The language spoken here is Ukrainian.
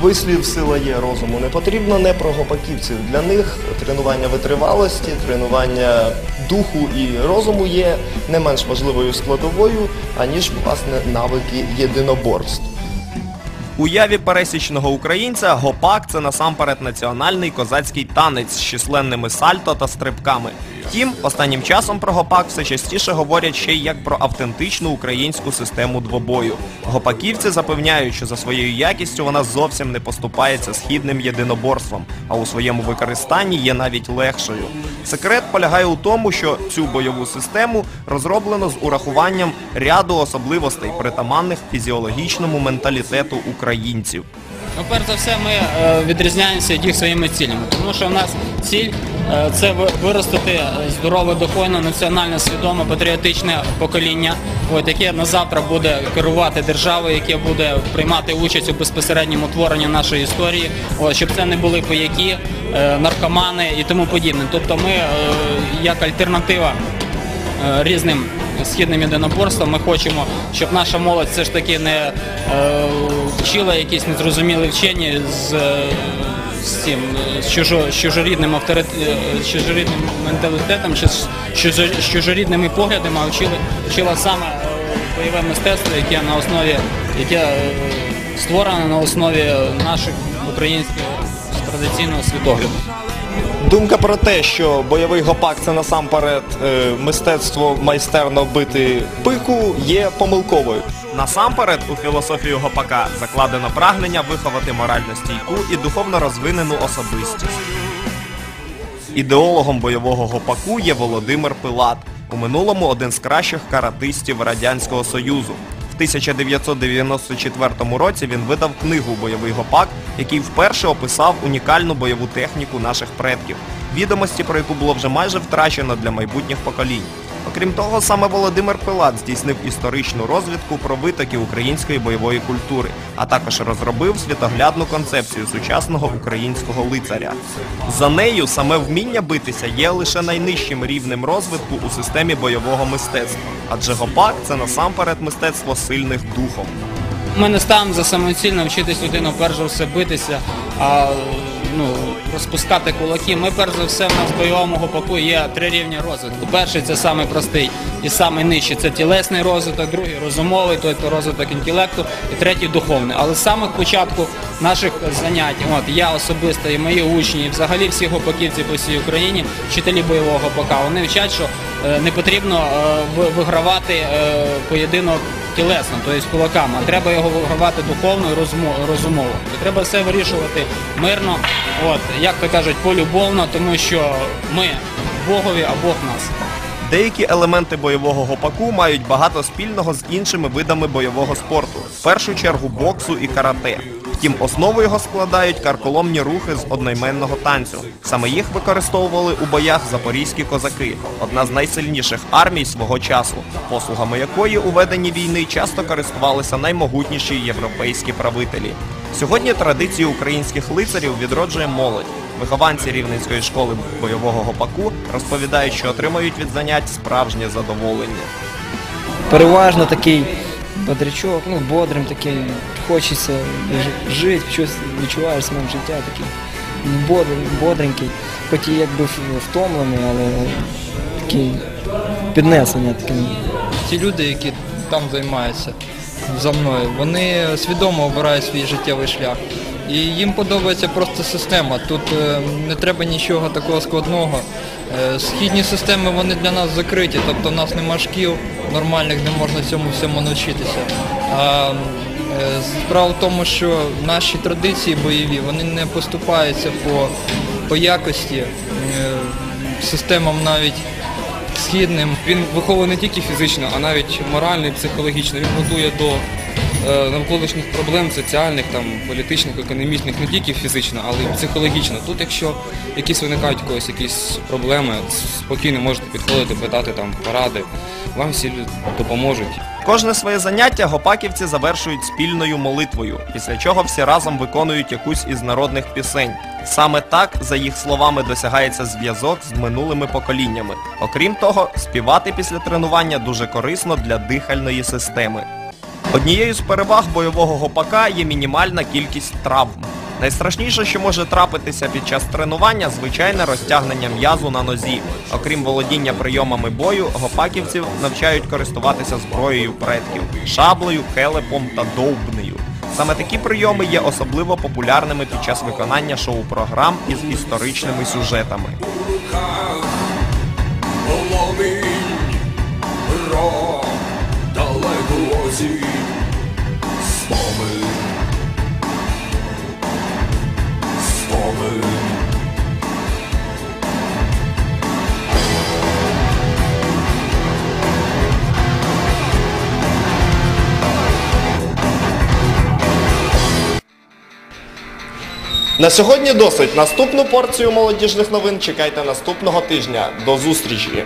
Вислів сила є розуму не потрібно не про гопаківців. Для них тренування витривалості, тренування духу і розуму є не менш важливою складовою, аніж власне навики єдиноборств. Уяві пересічного українця гопак це насамперед національний козацький танець з численними сальто та стрибками. Втім, останнім часом про гопак все частіше говорять ще й як про автентичну українську систему двобою. Гопаківці запевняють, що за своєю якістю вона зовсім не поступається східним єдиноборством, а у своєму використанні є навіть легшою. Секрет полягає у тому, що цю бойову систему розроблено з урахуванням ряду особливостей, притаманних фізіологічному менталітету українців. Ну, перш за все, ми е, відрізняємося від їх своїми цілями, тому що в нас ціль це виростити е, здорове, духовне, національно свідоме, патріотичне покоління, яке на завтра буде керувати державою, яке буде приймати участь у безпосередньому творенні нашої історії, щоб це не були пояки, е, наркомани і тому подібне. Тобто ми е, як альтернатива е, різним східним єдиноборствам. Ми хочемо, щоб наша молодь все ж таки не е, вчила якісь незрозумілі вчені з, е, з цим е, з чужо, з чужорідним авторит, е, з чужорідним менталітетом чи з чужорідними поглядами, а вчили, вчила саме бойове мистецтво, яке на основі, яке створене на основі наших українських традиційного світогляду. Думка про те, що бойовий гопак це насамперед е, мистецтво майстерно бити пику, є помилковою. Насамперед у філософію гопака закладено прагнення виховати морально стійку і духовно розвинену особистість. Ідеологом бойового гопаку є Володимир Пилат, у минулому один з кращих каратистів Радянського Союзу. В 1994 році він видав книгу Бойовий гопак, який вперше описав унікальну бойову техніку наших предків, відомості про яку було вже майже втрачено для майбутніх поколінь. Окрім того, саме Володимир Пилат здійснив історичну розвідку про витоки української бойової культури, а також розробив світоглядну концепцію сучасного українського лицаря. За нею саме вміння битися є лише найнижчим рівнем розвитку у системі бойового мистецтва, адже гопак це насамперед мистецтво сильних духом. Ми не ставимо за самоціль навчитись людину перш за все битися, а ну, розпускати кулаки. Ми перш за все в нас в бойовому гопаку є три рівні розвитку. Перший це самий простий і самий нижчий це тілесний розвиток, другий розумовий, тобто розвиток інтелекту, і третій духовний. Але з самих початку наших занять, от я особисто і мої учні, і взагалі всі гопаківці по всій Україні, вчителі бойового гопака, вони вчать, що е, не потрібно е, вигравати е, поєдинок тілесно, тобто кулаками, а треба його вигравати духовно і розумово. Треба все вирішувати мирно, от, як то кажуть, полюбовно, тому що ми Богові, а Бог нас. Деякі елементи бойового гопаку мають багато спільного з іншими видами бойового спорту, в першу чергу боксу і карате. Втім, основу його складають карколомні рухи з одноіменного танцю. Саме їх використовували у боях запорізькі козаки, одна з найсильніших армій свого часу, послугами якої у веденні війни часто користувалися наймогутніші європейські правителі. Сьогодні традицію українських лицарів відроджує молодь. Вихованці Рівненської школи бойового гопаку розповідають, що отримують від занять справжнє задоволення. переважно такий бодрячок, ну, бодрим такий, хочеться жити, щось відчуваєш смак життя такий бодрий, бодренький, хоч і якби втомлений, але такий піднесення таке. ті люди, які там займаються за мною, вони свідомо обирають свій життєвий шлях. І їм подобається просто система. Тут е, не треба нічого такого складного. Е, Східні системи вони для нас закриті, тобто в нас нема шкіл нормальних, де можна цьому всьому навчитися. А е, справа в тому, що наші традиції бойові вони не поступаються по, по якості системам навіть східним. Він виховує не тільки фізично, а навіть морально і психологічно. Він готує до е, навколишніх проблем соціальних, там, політичних, економічних, не тільки фізично, але й психологічно. Тут, якщо якісь виникають когось якісь проблеми, спокійно можете підходити, питати там поради. Вам всі допоможуть. Кожне своє заняття гопаківці завершують спільною молитвою, після чого всі разом виконують якусь із народних пісень. Саме так, за їх словами, досягається зв'язок з минулими поколіннями. Окрім того, співати після тренування дуже корисно для дихальної системи. Однією з переваг бойового гопака є мінімальна кількість травм. Найстрашніше, що може трапитися під час тренування, звичайне розтягнення м'язу на нозі. Окрім володіння прийомами бою, гопаківців навчають користуватися зброєю предків шаблею, келепом та довбнею. Саме такі прийоми є особливо популярними під час виконання шоу-програм із історичними сюжетами. Поломінь, далеко осінь, На сьогодні досить. Наступну порцію молодіжних новин чекайте наступного тижня. До зустрічі!